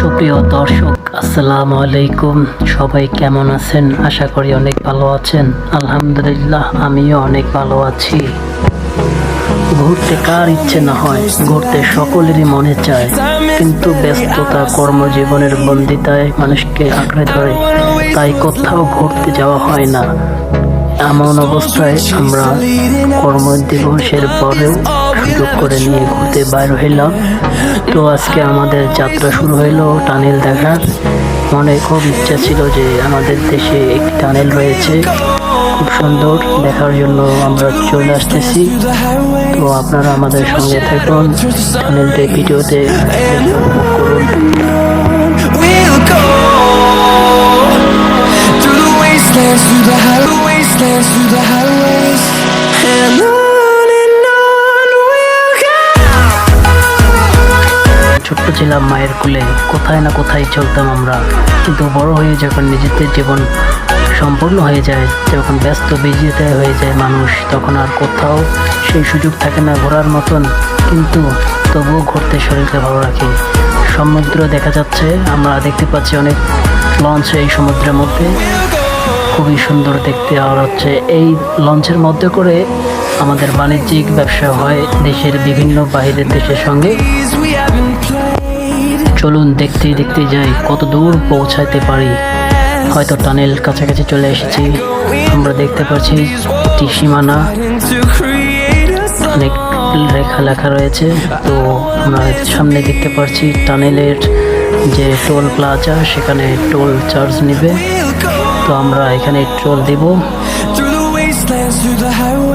সুপ্রিয় দর্শক, আসসালামু আলাইকুম। সবাই কেমন আছেন? আশা করি অনেক ভালো আছেন। আলহামদুলিল্লাহ, আমিও অনেক ভালো আছি। ঘুরতে কার ইচ্ছে না হয়, ঘুরতে সকলেরই মনে চায়। কিন্তু ব্যস্ততা, কর্মজীবনের বন্দিতায় মানুষকে আঁকড়ে ধরে। তাই কোথাও ঘুরতে যাওয়া হয় না। এমন অবস্থায় আমরা কর্মদিবসের পরেও সুযোগ করে নিয়ে ঘুরতে বাইর হইলাম। তো আজকে আমাদের যাত্রা শুরু হইল টানেল দেখার। মনে খুব ইচ্ছা ছিল যে আমাদের দেশে একটি টানেল রয়েছে। খুব সুন্দর দেখার জন্য আমরা চলে আসতেছি। তো আপনারা আমাদের সঙ্গে থাকুন টানেলটি ভিডিওতে করুন through the wastelands, ছোট্ট ছিলাম মায়ের কোলে, কোথায় না কোথায় চলতাম আমরা। কিন্তু বড় হয়ে যখন নিজেদের জীবন সম্পূর্ণ হয়ে যায়, যখন ব্যস্ত বিজিতে হয়ে যায় মানুষ, তখন আর কোথাও সেই সুযোগ থাকে না ঘোরার মতন। কিন্তু তবুও ঘুরতে শরীরকে ভালো রাখে। সমুদ্র দেখা যাচ্ছে, আমরা দেখতে পাচ্ছি অনেক লঞ্চ এই সমুদ্রের মধ্যে। খুবই সুন্দর দেখতে আর হচ্ছে এই লঞ্চের মধ্যে করে আমাদের বাণিজ্যিক ব্যবসা হয় দেশের বিভিন্ন বাইরের দেশের সঙ্গে. চলুন দেখতে দেখতে যাই, কত দূর পৌঁছাতে পারি হয়তো টানেল কাছাকাছি চলে এসেছি আমরা দেখতে পাচ্ছি একটি সীমানা. অনেক রেখা লেখা রয়েছে তো আমরা সামনে দেখতে পাচ্ছি টানেলের যে টোল প্লাজা, সেখানে টোল চার্জ নেবে তো আমরা এখানে চল দিব।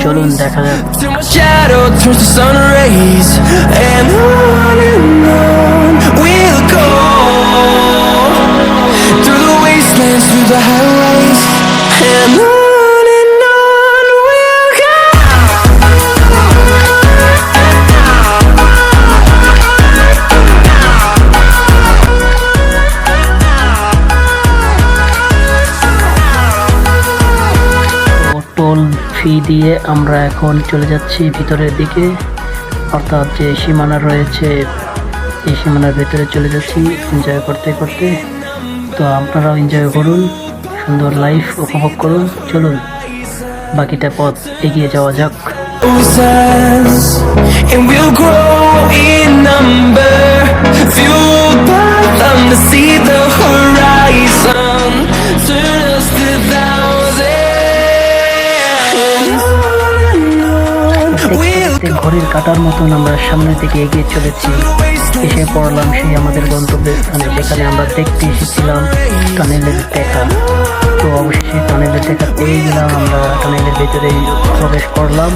চলুন দেখা যাক। ফি দিয়ে আমরা এখন চলে যাচ্ছি ভিতরের দিকে। অর্থাৎ যে সীমানা রয়েছে, এই সীমানার ভিতরে চলে যাচ্ছি এনজয় করতে করতে। তো আপনারাও এনজয় করুন, সুন্দর লাইফ উপভোগ করুন, চলুন, বাকিটা পথ এগিয়ে যাওয়া যাক। দেখতে ঘড়ির কাটার মতন আমরা সামনের দিকে এগিয়ে চলেছি। এসে পড়লাম সেই আমাদের গন্তব্যের স্থানে যেখানে আমরা দেখতে এসেছিলাম টানেলের দেখা। তো অবশেষে টানেলের দেখা পেয়ে গেলাম, আমরা টানেলের ভিতরে প্রবেশ করলাম।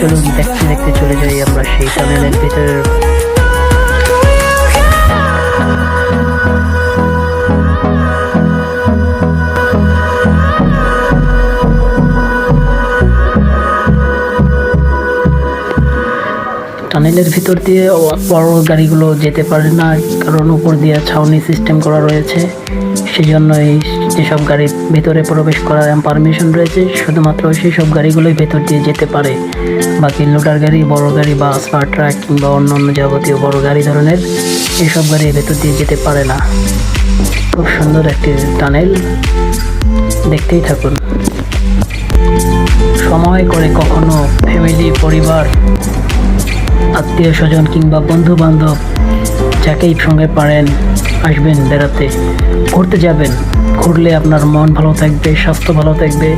চলুন দেখতে দেখতে চলে যাই আমরা সেই টানেলের ভিতরে। টানেলের ভিতর দিয়ে বড় গাড়িগুলো যেতে পারে না, কারণ উপর দিয়ে ছাউনি সিস্টেম করা রয়েছে। সেই জন্য এই যেসব গাড়ির ভিতরে প্রবেশ করার পারমিশন রয়েছে, শুধুমাত্র সেই সব গাড়িগুলোই ভেতর দিয়ে যেতে পারে। বাকি লোডার গাড়ি, বড় গাড়ি বাস বা ট্রাক কিংবা অন্য অন্য যাবতীয় বড় গাড়ি ধরনের এইসব গাড়ি ভেতর দিয়ে যেতে পারে না। খুব সুন্দর একটি টানেল দেখতেই থাকুন। সময় করে কখনো ফ্যামিলি পরিবার আত্মীয় স্বজন কিংবা বন্ধু বান্ধব যাকেই সঙ্গে পারেন, আসবেন বেড়াতে, ঘুরতে যাবেন। ঘুরলে আপনার মন ভালো থাকবে, স্বাস্থ্য ভালো থাকবে।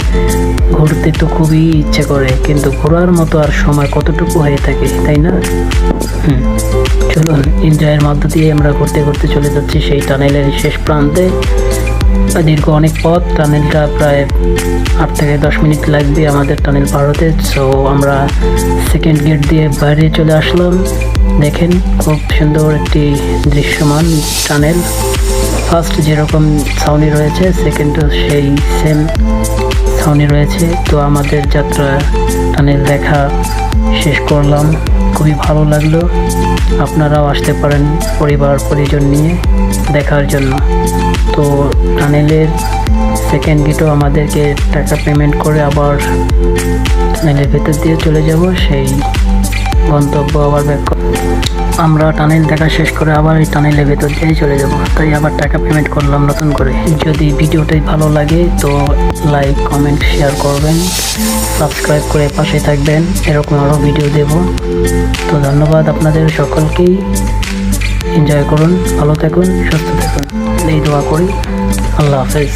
ঘুরতে তো খুবই ইচ্ছে করে, কিন্তু ঘোরার মতো আর সময় কতটুকু হয়ে থাকে, তাই না? হুম। চলুন, এনজয়ের মধ্য দিয়ে আমরা ঘুরতে ঘুরতে চলে যাচ্ছি সেই টানেলের শেষ প্রান্তে। দীর্ঘ অনেক পথ, টানেলটা প্রায় আট থেকে দশ মিনিট লাগবে আমাদের টানেল পার হতে। সো আমরা সেকেন্ড গেট দিয়ে বাইরে চলে আসলাম। দেখেন খুব সুন্দর একটি দৃশ্যমান টানেল। ফার্স্ট যেরকম ছাউনি রয়েছে সেকেন্ডও সেই সেম ছাউনি রয়েছে। তো আমাদের যাত্রা টানেল দেখা শেষ করলাম। খুবই ভালো লাগল। আপনারাও আসতে পারেন পরিবার, পরিজন নিয়ে দেখার জন্য। তো টানেলের সেকেন্ড গেটও আমাদেরকে টাকা পেমেন্ট করে আবার টানেলের ভেতর দিয়ে চলে যাব। সেই গন্তব্য আবার ব্যাক আমরা টানেল দেখা শেষ করে আবার এই টানেলের ভেতর দিয়ে চলে যাব। তাই আবার টাকা পেমেন্ট করলাম নতুন করে। যদি ভিডিওটাই ভালো লাগে তো লাইক কমেন্ট শেয়ার করবেন। সাবস্ক্রাইব করে পাশে থাকবেন। এরকম আরও ভিডিও দেব। তো ধন্যবাদ আপনাদের সকলকেই। এনজয় করুন, ভালো থাকুন, সুস্থ থাকুন। এই দোয়া করি। আল্লাহ হাফেজ।